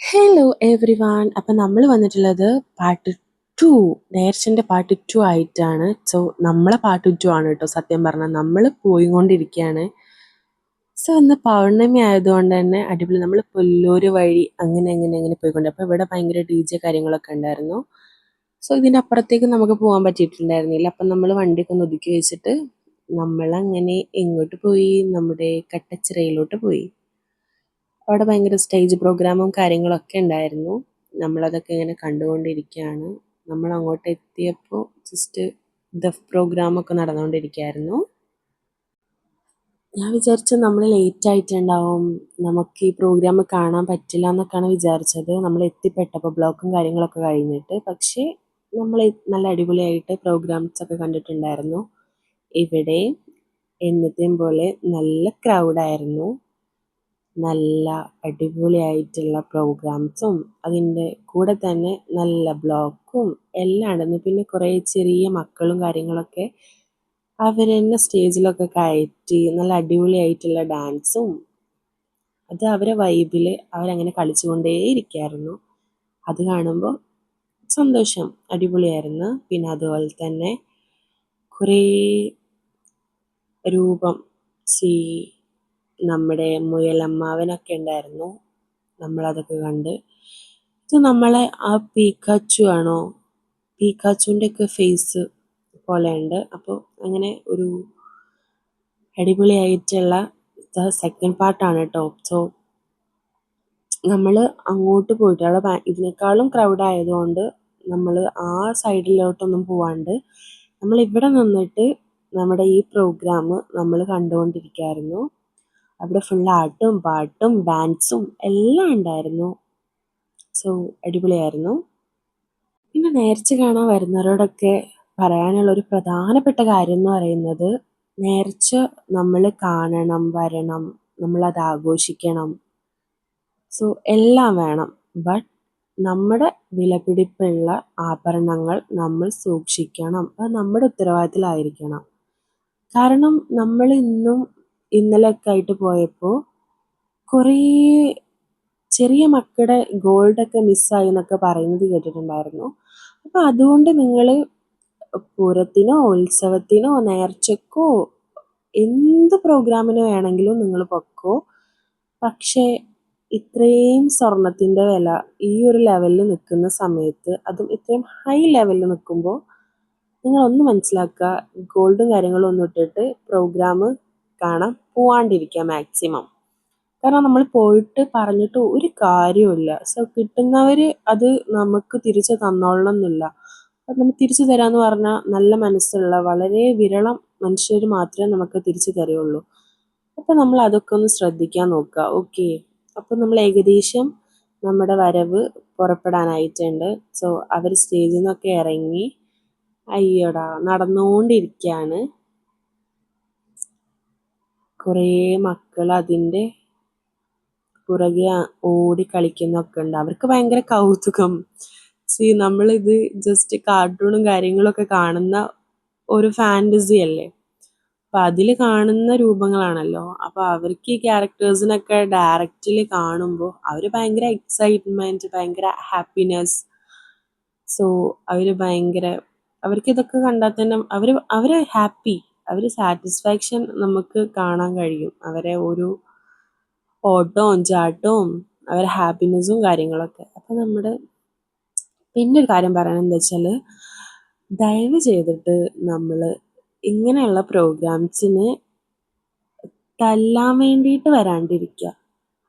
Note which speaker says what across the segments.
Speaker 1: Hello every one അപ്പം നമ്മൾ വന്നിട്ടുള്ളത് പാർട്ട് ടു നേർച്ചന്റെ പാർട്ട് ടു ആയിട്ടാണ്. സോ നമ്മളെ പാർട്ട് ടു ആണ് കേട്ടോ സത്യം പറഞ്ഞാൽ നമ്മൾ പോയി കൊണ്ടിരിക്കുകയാണ് സോ അന്ന് പൗർണമി ആയതുകൊണ്ട് തന്നെ അടിപൊളി. നമ്മൾ പുല്ലൂര് വഴി അങ്ങനെ അങ്ങനെ അങ്ങനെ പോയിക്കൊണ്ട്. അപ്പോൾ ഇവിടെ ഭയങ്കര ഡി ജെ കാര്യങ്ങളൊക്കെ ഉണ്ടായിരുന്നു. സോ ഇതിന്റെ അപ്പുറത്തേക്ക് നമുക്ക് പോകാൻ പറ്റിയിട്ടുണ്ടായിരുന്നില്ല. അപ്പം നമ്മൾ വണ്ടിയൊക്കെ ഒന്ന് ഒതുക്കി വെച്ചിട്ട് നമ്മളങ്ങനെ എങ്ങോട്ട് പോയി? നമ്മുടെ കട്ടച്ചിറയിലോട്ട് പോയി. അവിടെ ഭയങ്കര സ്റ്റേജ് പ്രോഗ്രാമും കാര്യങ്ങളൊക്കെ ഉണ്ടായിരുന്നു. നമ്മളതൊക്കെ ഇങ്ങനെ കണ്ടുകൊണ്ടിരിക്കുകയാണ്. നമ്മൾ അങ്ങോട്ട് എത്തിയപ്പോൾ ജസ്റ്റ് ദഫ് പ്രോഗ്രാമൊക്കെ നടന്നുകൊണ്ടിരിക്കുകയായിരുന്നു. ഞാൻ വിചാരിച്ച നമ്മൾ ലേറ്റ് ആയിട്ടുണ്ടാവും. നമുക്ക് ഈ പ്രോഗ്രാം കാണാൻ പറ്റില്ല എന്നൊക്കെയാണ് വിചാരിച്ചത്. നമ്മൾ എത്തിപ്പെട്ടപ്പോൾ ബ്ലോക്കും കാര്യങ്ങളൊക്കെ കഴിഞ്ഞിട്ട്. പക്ഷേ നമ്മൾ നല്ല അടിപൊളിയായിട്ട് പ്രോഗ്രാംസ് ഒക്കെ കണ്ടിട്ടുണ്ടായിരുന്നു. ഇവിടെ എന്നത്തെയും പോലെ നല്ല ക്രൗഡായിരുന്നു നല്ല അടിപൊളിയായിട്ടുള്ള പ്രോഗ്രാംസും അതിന്റെ കൂടെ തന്നെ നല്ല ബ്ലോക്കും എല്ലാം ഉണ്ടെന്ന് പിന്നെ കുറേ ചെറിയ മക്കളും കാര്യങ്ങളൊക്കെ അവർ തന്നെ സ്റ്റേജിലൊക്കെ കയറ്റി നല്ല അടിപൊളിയായിട്ടുള്ള ഡാൻസും അത് അവരെ വൈബിൽ അവരങ്ങനെ കളിച്ചുകൊണ്ടേ ഇരിക്കുകയായിരുന്നു അത് കാണുമ്പോൾ സന്തോഷം അടിപൊളിയായിരുന്നു. പിന്നെ അതുപോലെ തന്നെ കുറേ രൂപം സീ നമ്മുടെ മുയലമ്മാവനൊക്കെ ഉണ്ടായിരുന്നു. നമ്മളതൊക്കെ കണ്ട്. ഇത് നമ്മളെ ആ പീക്കാച്ചു ആണോ? പീക്കാച്ചുവിന്റെ ഒക്കെ ഫേസ് പോലെയുണ്ട്. അപ്പോൾ അങ്ങനെ ഒരു അടിപൊളിയായിട്ടുള്ള സെക്കൻഡ് പാർട്ടാണ് കേട്ടോ സോ നമ്മൾ അങ്ങോട്ട് പോയിട്ട് അവിടെ ഇതിനേക്കാളും ക്രൗഡ് ആയതുകൊണ്ട് നമ്മൾ ആ സൈഡിലോട്ടൊന്നും പോവാണ്ട് നമ്മൾ ഇവിടെ നിന്നിട്ട് നമ്മുടെ ഈ പ്രോഗ്രാം നമ്മൾ കണ്ടുകൊണ്ടിരിക്കുകയായിരുന്നു അവിടെ ഫുൾ ആട്ടും പാട്ടും ഡാൻസും എല്ലാം ഉണ്ടായിരുന്നു. സോ അടിപൊളിയായിരുന്നു. പിന്നെ നേർച്ച കാണാൻ വരുന്നവരോടൊക്കെ പറയാനുള്ള ഒരു പ്രധാനപ്പെട്ട കാര്യം എന്ന് പറയുന്നത് നേർച്ച നമ്മൾ കാണണം വരണം നമ്മളത് ആഘോഷിക്കണം. സോ എല്ലാം വേണം. ബട്ട് നമ്മുടെ വിലപിടിപ്പുള്ള ആഭരണങ്ങൾ നമ്മൾ സൂക്ഷിക്കണം. അത് നമ്മുടെ ഉത്തരവാദിത്തത്തിലായിരിക്കണം. കാരണം നമ്മൾ ഇന്നും ഇന്നലെയൊക്കെ ആയിട്ട് പോയപ്പോൾ കുറേ ചെറിയ മക്കളുടെ ഗോൾഡൊക്കെ മിസ്സായി എന്നൊക്കെ പറയുന്നത് കേട്ടിട്ടുണ്ടായിരുന്നു. അപ്പോൾ അതുകൊണ്ട് നിങ്ങൾ പൂരത്തിനോ ഉത്സവത്തിനോ നേർച്ചക്കോ എന്ത് പ്രോഗ്രാമിന് വേണമെങ്കിലും നിങ്ങൾ പൊക്കോ. പക്ഷേ ഇത്രയും സ്വർണത്തിന്റെ വില ഈ ഒരു ലെവലിൽ നിൽക്കുന്ന സമയത്ത് അതും ഇത്രയും ഹൈ ലെവലിൽ നിൽക്കുമ്പോൾ നിങ്ങളൊന്ന് മനസ്സിലാക്കുക ഗോൾഡും കാര്യങ്ങളും ഒന്നും ഇട്ടിട്ട് പ്രോഗ്രാം കാണാൻ പോവാണ്ടിരിക്കുക മാക്സിമം കാരണം നമ്മൾ പോയിട്ട് പറഞ്ഞിട്ട് ഒരു കാര്യമില്ല സോ കിട്ടുന്നവർ അത് നമുക്ക് തിരിച്ചു തന്നോളണം എന്നില്ല അപ്പം നമ്മൾ തിരിച്ചു തരാമെന്ന് പറഞ്ഞാൽ നല്ല മനസ്സുള്ള വളരെ വിരളം മനുഷ്യർ മാത്രമേ നമുക്ക് തിരിച്ചു തരുള്ളൂ അപ്പോൾ നമ്മൾ അതൊക്കെ ഒന്ന് ശ്രദ്ധിക്കാൻ നോക്കുക. ഓക്കെ അപ്പോൾ നമ്മൾ ഏകദേശം നമ്മുടെ വരവ് പുറപ്പെടാനായിട്ടുണ്ട്. സോ അവർ സ്റ്റേജിൽ നിന്നൊക്കെ ഇറങ്ങി അയ്യോടാ നടന്നുകൊണ്ടിരിക്കുകയാണ് കുറേ മക്കൾ അതിന്റെ പുറകെ ഓടി കളിക്കുന്നൊക്കെ ഉണ്ട്. അവർക്ക് ഭയങ്കര കൗതുകം. സി നമ്മളിത് ജസ്റ്റ് കാർട്ടൂണും കാര്യങ്ങളൊക്കെ കാണുന്ന ഒരു ഫാന്റസി അല്ലേ? അപ്പം അതിൽ കാണുന്ന രൂപങ്ങളാണല്ലോ. അപ്പോൾ അവർക്ക് ഈ ക്യാരക്ടേഴ്സിനൊക്കെ ഡയറക്റ്റിൽ കാണുമ്പോൾ അവർ ഭയങ്കര എക്സൈറ്റ്മെന്റ് ഭയങ്കര ഹാപ്പിനെസ് സോ അവർ ഭയങ്കര അവർക്ക് ഇതൊക്കെ കണ്ടാൽ തന്നെ അവർ അവർ ഹാപ്പി അവർ സാറ്റിസ്ഫാക്ഷൻ നമുക്ക് കാണാൻ കഴിയും. അവരെ ഒരു ഓട്ടവും ചാട്ടവും അവരെ ഹാപ്പിനെസ്സും കാര്യങ്ങളൊക്കെ. അപ്പം നമ്മുടെ പിന്നെ ഒരു കാര്യം പറയണമെന്ന് വെച്ചാൽ ദയവ് ചെയ്തിട്ട് നമ്മൾ ഇങ്ങനെയുള്ള പ്രോഗ്രാംസിന് തല്ലാൻ വേണ്ടിയിട്ട് വരാണ്ടിരിക്കുക.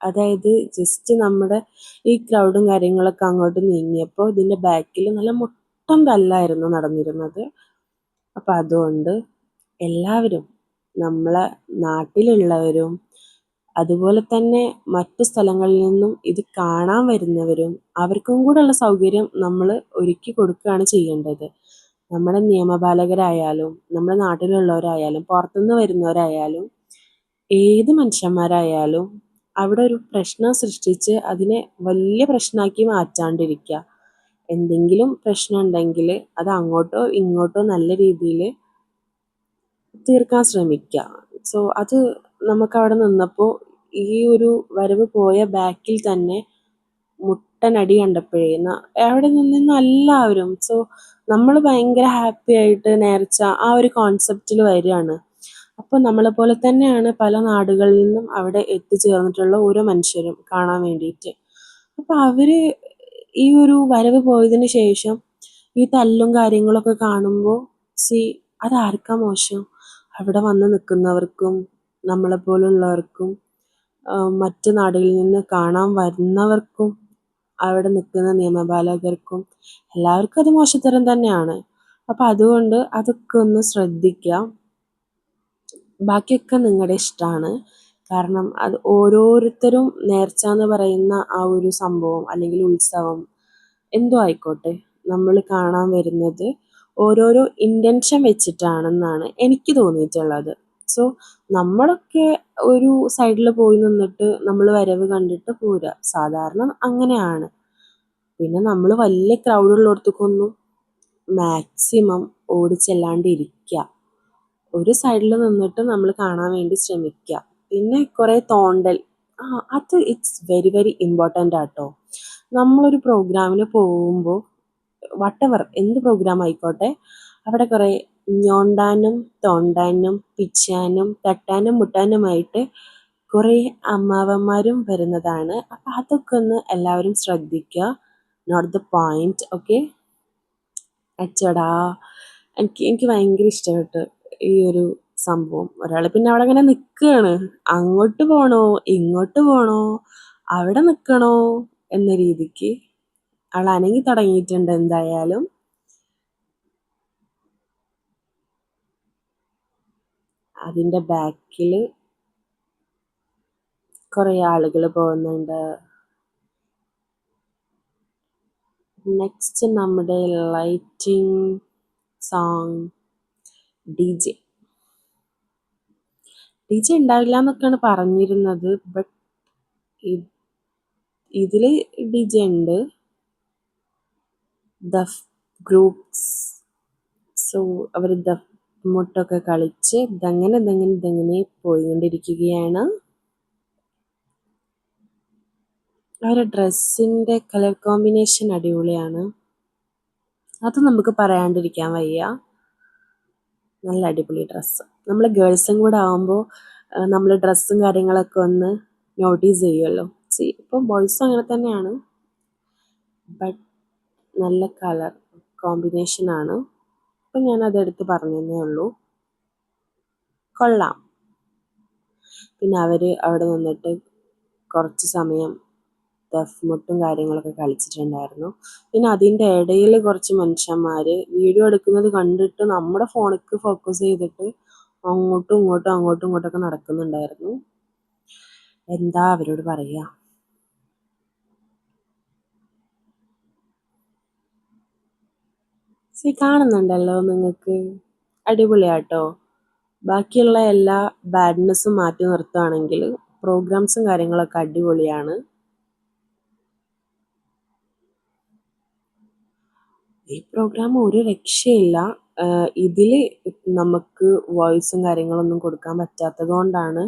Speaker 1: അതായത് ജസ്റ്റ് നമ്മുടെ ഈ ക്രൗഡും കാര്യങ്ങളൊക്കെ അങ്ങോട്ട് നീങ്ങിയപ്പോൾ ഇതിന്റെ ബാക്കിൽ നല്ല മൊത്തം തല്ലായിരുന്നു നടന്നിരുന്നത്. അപ്പം അതുകൊണ്ട് എല്ലാവരും നമ്മളെ നാട്ടിലുള്ളവരും അതുപോലെ തന്നെ മറ്റു സ്ഥലങ്ങളിൽ നിന്നും ഇത് കാണാൻ വരുന്നവരും അവർക്കും കൂടെ ഉള്ള സൗകര്യം നമ്മൾ ഒരുക്കി കൊടുക്കുകയാണ് ചെയ്യേണ്ടത്. നമ്മുടെ നിയമപാലകരായാലും നമ്മുടെ നാട്ടിലുള്ളവരായാലും പുറത്തുനിന്ന് വരുന്നവരായാലും ഏത് മനുഷ്യന്മാരായാലും അവിടെ ഒരു പ്രശ്നം സൃഷ്ടിച്ച് അതിനെ വലിയ പ്രശ്നമാക്കി മാറ്റാണ്ടിരിക്കുക. എന്തെങ്കിലും പ്രശ്നം ഉണ്ടെങ്കിൽ അത് അങ്ങോട്ടോ ഇങ്ങോട്ടോ നല്ല രീതിയിൽ തീർക്കാൻ ശ്രമിക്കുക സോ അത് നമുക്കവിടെ നിന്നപ്പോൾ ഈ ഒരു വരവ് പോയ ബാക്കിൽ തന്നെ മുട്ടനടി കണ്ടപ്പോഴേ അവിടെ നിന്ന് എല്ലാവരും സോ നമ്മൾ ഭയങ്കര ഹാപ്പി ആയിട്ട് നേർച്ച ആ ഒരു കോൺസെപ്റ്റിൽ വരികയാണ്. അപ്പോൾ നമ്മളെ പോലെ തന്നെയാണ് പല നാടുകളിൽ നിന്നും അവിടെ എത്തിച്ചേർന്നിട്ടുള്ള ഓരോ മനുഷ്യരും കാണാൻ വേണ്ടിയിട്ട്. അപ്പോൾ അവർ ഈ ഒരു വരവ് പോയതിന് ശേഷം ഈ തല്ലും കാര്യങ്ങളൊക്കെ കാണുമ്പോൾ സി അതാർക്കാ മോശം? അവിടെ വന്ന് നിൽക്കുന്നവർക്കും നമ്മളെപ്പോലുള്ളവർക്കും മറ്റ് നാടുകളിൽ നിന്ന് കാണാൻ വരുന്നവർക്കും അവിടെ നിൽക്കുന്ന നിയമപാലകർക്കും എല്ലാവർക്കും അത് മോശത്തരം തന്നെയാണ്. അപ്പം അതുകൊണ്ട് അതൊക്കെ ഒന്ന് ശ്രദ്ധിക്കുക ബാക്കിയൊക്കെ നിങ്ങളുടെ ഇഷ്ടമാണ്. കാരണം അത് ഓരോരുത്തരും നേർച്ച എന്ന് പറയുന്ന ആ ഒരു സംഭവം അല്ലെങ്കിൽ ഉത്സവം എന്തോ ആയിക്കോട്ടെ. നമ്മൾ കാണാൻ വരുന്നത് ഓരോരോ ഇന്റൻഷൻ വെച്ചിട്ടാണെന്നാണ് എനിക്ക് തോന്നിയിട്ടുള്ളത്. സോ നമ്മളൊക്കെ ഒരു സൈഡിൽ പോയി നിന്നിട്ട് നമ്മൾ വരവ് കണ്ടിട്ട് പോരുക സാധാരണ അങ്ങനെയാണ്. പിന്നെ നമ്മൾ വലിയ ക്രൗഡ് ഉള്ളിടത്തേക്കൊന്നും മാക്സിമം ഓടിച്ചെല്ലാണ്ടിരിക്കുക ഒരു സൈഡിൽ നിന്നിട്ട് നമ്മൾ കാണാൻ വേണ്ടി ശ്രമിക്കുക പിന്നെ കുറേ തോണ്ടൽ. ആ അത് ഇറ്റ്സ് വെരി വെരി ഇമ്പോർട്ടന്റ് ആട്ടോ. നമ്മളൊരു പ്രോഗ്രാമിന് പോകുമ്പോൾ വട്ടവർ എന്ത് പ്രോഗ്രാം ആയിക്കോട്ടെ അവിടെ കുറേ ഞോണ്ടാനും തോണ്ടാനും പിച്ചാനും തട്ടാനും മുട്ടാനുമായിട്ട് കുറേ അമ്മാവന്മാരും വരുന്നതാണ്. അപ്പം അതൊക്കെ ഒന്ന് എല്ലാവരും ശ്രദ്ധിക്കുക. നോട്ട് ദ പോയിന്റ് ഓക്കെ അച്ചടാ. എനിക്ക് എനിക്ക് ഭയങ്കര ഇഷ്ടപ്പെട്ടു ഈ ഒരു സംഭവം. ഒരാൾ പിന്നെ അവിടെ അങ്ങനെ നിൽക്കുകയാണ് അങ്ങോട്ട് പോണോ? ഇങ്ങോട്ട് പോണോ? അവിടെ നിൽക്കണോ എന്ന രീതിക്ക് അവൾ അനങ്ങി തുടങ്ങിയിട്ടുണ്ട് എന്തായാലും. അതിന്റെ ബാക്കിൽ കുറേ ആളുകൾ പോകുന്നുണ്ട്. നെക്സ്റ്റ് നമ്മുടെ lighting song D J D J ഉണ്ടാവില്ല എന്നൊക്കെയാണ് പറഞ്ഞിരുന്നത് ബട്ട് ഇതിൽ ഡി ജെ ഉണ്ട്. ദഫ് ഗ്രൂപ്പ്സ് സോ അവർ ദഫ് മുട്ടൊക്കെ കളിച്ച് ദങ്ങനെ ദങ്ങനെ ദങ്ങനെ പോയിക്കൊണ്ടിരിക്കുകയാണ്. അവരുടെ ഡ്രസ്സിന്റെ കളർ കോമ്പിനേഷൻ അടിപൊളിയാണ്. അത് നമുക്ക് പറയാണ്ടിരിക്കാൻ വയ്യ. നല്ല അടിപൊളി ഡ്രസ്സ്. നമ്മൾ ഗേൾസും കൂടെ ആകുമ്പോൾ നമ്മൾ ഡ്രസ്സും കാര്യങ്ങളൊക്കെ ഒന്ന് നോട്ടീസ് ചെയ്യുമല്ലോ. ഇപ്പോൾ ബോയ്സും അങ്ങനെ തന്നെയാണ്. ബട്ട് നല്ല കളർ കോമ്പിനേഷനാണ് അപ്പം ഞാനതെടുത്ത് പറഞ്ഞതേ ഉള്ളൂ. കൊള്ളാം. പിന്നെ അവർ അവിടെ നിന്നിട്ട് കുറച്ച് സമയം ദഫ്മുട്ടും കാര്യങ്ങളൊക്കെ കളിച്ചിട്ടുണ്ടായിരുന്നു. പിന്നെ അതിന്റെ ഇടയിൽ കുറച്ച് മനുഷ്യന്മാർ വീഡിയോ എടുക്കുന്നത് കണ്ടിട്ട് നമ്മുടെ ഫോണിക്ക് ഫോക്കസ് ചെയ്തിട്ട് അങ്ങോട്ടും ഇങ്ങോട്ടും അങ്ങോട്ടും ഇങ്ങോട്ടൊക്കെ നടക്കുന്നുണ്ടായിരുന്നു. എന്താ അവരോട് പറയുക സി കാണുന്നുണ്ടല്ലോ നിങ്ങൾക്ക്? അടിപൊളിയാട്ടോ. ബാക്കിയുള്ള എല്ലാ ബാഡ്നെസ്സും മാറ്റി നിർത്തുകയാണെങ്കിൽ പ്രോഗ്രാംസും കാര്യങ്ങളൊക്കെ അടിപൊളിയാണ്. ഈ പ്രോഗ്രാം ഒരു രക്ഷയില്ല. ഇതിൽ നമുക്ക് വോയിസും കാര്യങ്ങളൊന്നും കൊടുക്കാൻ പറ്റാത്തത് കൊണ്ടാണ്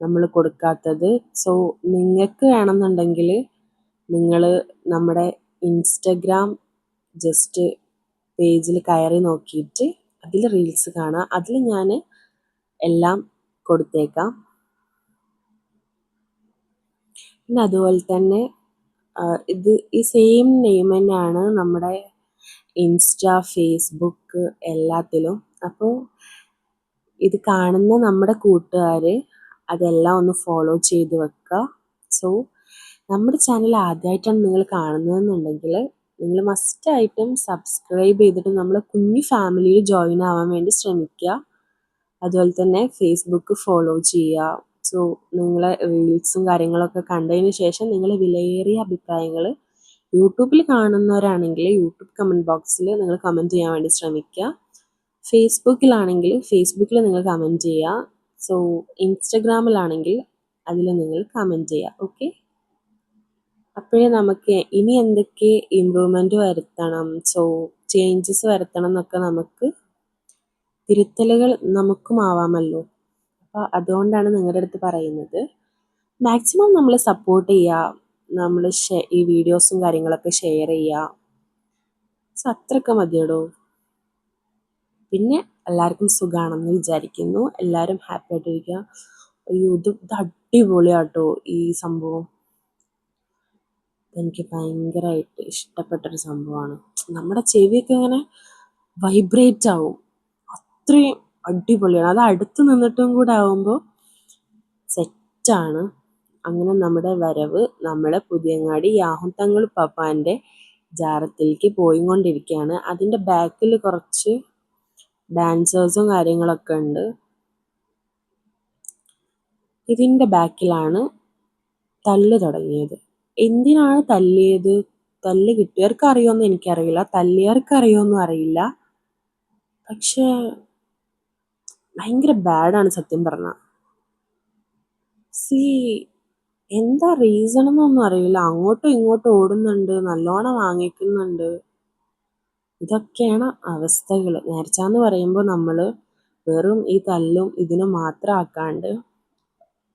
Speaker 1: നമ്മൾ കൊടുക്കാത്തത്. സോ നിങ്ങൾക്ക് വേണമെന്നുണ്ടെങ്കിൽ നിങ്ങൾ നമ്മുടെ ഇൻസ്റ്റഗ്രാം ജസ്റ്റ് പേജിൽ കയറി നോക്കിയിട്ട് അതിൽ റീൽസ് കാണാം. അതിൽ ഞാൻ എല്ലാം കൊടുത്തേക്കാം. പിന്നെ അതുപോലെ തന്നെ ഇത് ഈ സെയിം നെയിം തന്നെയാണ് നമ്മുടെ ഇൻസ്റ്റ ഫേസ്ബുക്ക് എല്ലാത്തിലും. അപ്പോൾ ഇത് കാണുന്ന നമ്മുടെ കൂട്ടുകാർ അതെല്ലാം ഒന്ന് ഫോളോ ചെയ്ത് വെക്കുക സോ നമ്മുടെ ചാനൽ ആദ്യമായിട്ടാണ് നിങ്ങൾ കാണുന്നതെന്നുണ്ടെങ്കിൽ നിങ്ങൾ മസ്റ്റായിട്ടും സബ്സ്ക്രൈബ് ചെയ്തിട്ട് നമ്മൾ കുഞ്ഞു ഫാമിലിയിൽ ജോയിൻ ആവാൻ വേണ്ടി ശ്രമിക്കുക. അതുപോലെ തന്നെ ഫേസ്ബുക്ക് ഫോളോ ചെയ്യുക. സോ നിങ്ങളെ റീൽസും കാര്യങ്ങളൊക്കെ കണ്ടതിന് ശേഷം നിങ്ങൾ വിലയേറിയ അഭിപ്രായങ്ങൾ യൂട്യൂബിൽ കാണുന്നവരാണെങ്കിൽ യൂട്യൂബ് കമന്റ് ബോക്സിൽ നിങ്ങൾ കമന്റ് ചെയ്യാൻ വേണ്ടി ശ്രമിക്കുക. ഫേസ്ബുക്കിലാണെങ്കിൽ ഫേസ്ബുക്കിൽ നിങ്ങൾ കമന്റ് ചെയ്യുക. സോ ഇൻസ്റ്റഗ്രാമിലാണെങ്കിൽ അതിൽ നിങ്ങൾ കമന്റ് ചെയ്യുക. ഓക്കെ അപ്പോഴേ നമുക്ക് ഇനി എന്തൊക്കെ ഇമ്പ്രൂവ്മെന്റ് വരുത്തണം? സോ ചേഞ്ചസ് വരുത്തണം എന്നൊക്കെ നമുക്ക് തിരുത്തലുകൾ നമുക്കും ആവാമല്ലോ. അപ്പോൾ അതുകൊണ്ടാണ് നിങ്ങളുടെ അടുത്ത് പറയുന്നത്. മാക്സിമം നമ്മൾ സപ്പോർട്ട് ചെയ്യുക നമ്മൾ ഈ വീഡിയോസും കാര്യങ്ങളൊക്കെ ഷെയർ ചെയ്യുക സോ അത്രയൊക്കെ മതിയടോ. പിന്നെ എല്ലാവർക്കും സുഖമാണെന്ന് വിചാരിക്കുന്നു. എല്ലാവരും ഹാപ്പി ആയിട്ടിരിക്കുക അയ്യോ ഇത് ഇത് അടിപൊളിയാട്ടോ ഈ സംഭവം. എനിക്ക് ഭയങ്കരമായിട്ട് ഇഷ്ടപ്പെട്ടൊരു സംഭവമാണ് നമ്മുടെ ചെവിയൊക്കെ ഇങ്ങനെ വൈബ്രേറ്റ് ആവും. അത്രയും അടിപൊളിയാണ്. അത് അടുത്ത് നിന്നിട്ടും കൂടെ ആവുമ്പോൾ സെറ്റാണ് അങ്ങനെ നമ്മുടെ വരവ് നമ്മളെ പുതിയങ്ങാടി യാഹുത്തങ്ങൾ പപ്പാന്റെ ജാറത്തിലേക്ക് പോയിക്കൊണ്ടിരിക്കുകയാണ്. അതിന്റെ ബാക്കിൽ കുറച്ച് ഡാൻസേഴ്സും കാര്യങ്ങളൊക്കെ ഉണ്ട്. ഇതിന്റെ ബാക്കിലാണ് തല്ല് തുടങ്ങിയത്. എന്തിനാണ് തല്ലിയത്? തല്ല് കിട്ടിയവർക്ക് അറിയുമെന്ന് എനിക്കറിയില്ല. തല്ലിയവർക്ക് അറിയുമെന്നും അറിയില്ല. പക്ഷേ ഭയങ്കര ബാഡാണ് സത്യം പറഞ്ഞാൽ സി എന്താ റീസൺ എന്നൊന്നും അറിയില്ല. അങ്ങോട്ടും ഇങ്ങോട്ടും ഓടുന്നുണ്ട് നല്ലോണം വാങ്ങിക്കുന്നുണ്ട്. ഇതൊക്കെയാണ് അവസ്ഥകൾ നേർച്ച എന്ന് പറയുമ്പോൾ നമ്മൾ വെറും ഈ തല്ലും ഇതിനും മാത്രം ആക്കാണ്ട്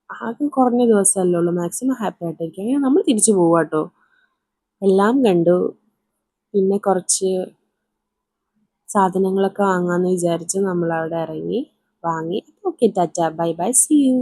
Speaker 1: ആകെ കുറഞ്ഞ ദിവസമല്ലേ ഉള്ളൂ. മാക്സിമം ഹാപ്പി ആയിട്ടിരിക്കുക അങ്ങനെ നമ്മൾ തിരിച്ചു പോവുക കേട്ടോ. എല്ലാം കണ്ടു. പിന്നെ കുറച്ച് സാധനങ്ങളൊക്കെ വാങ്ങാമെന്ന് വിചാരിച്ച് നമ്മൾ അവിടെ ഇറങ്ങി വാങ്ങി. Okay tata bye bye see you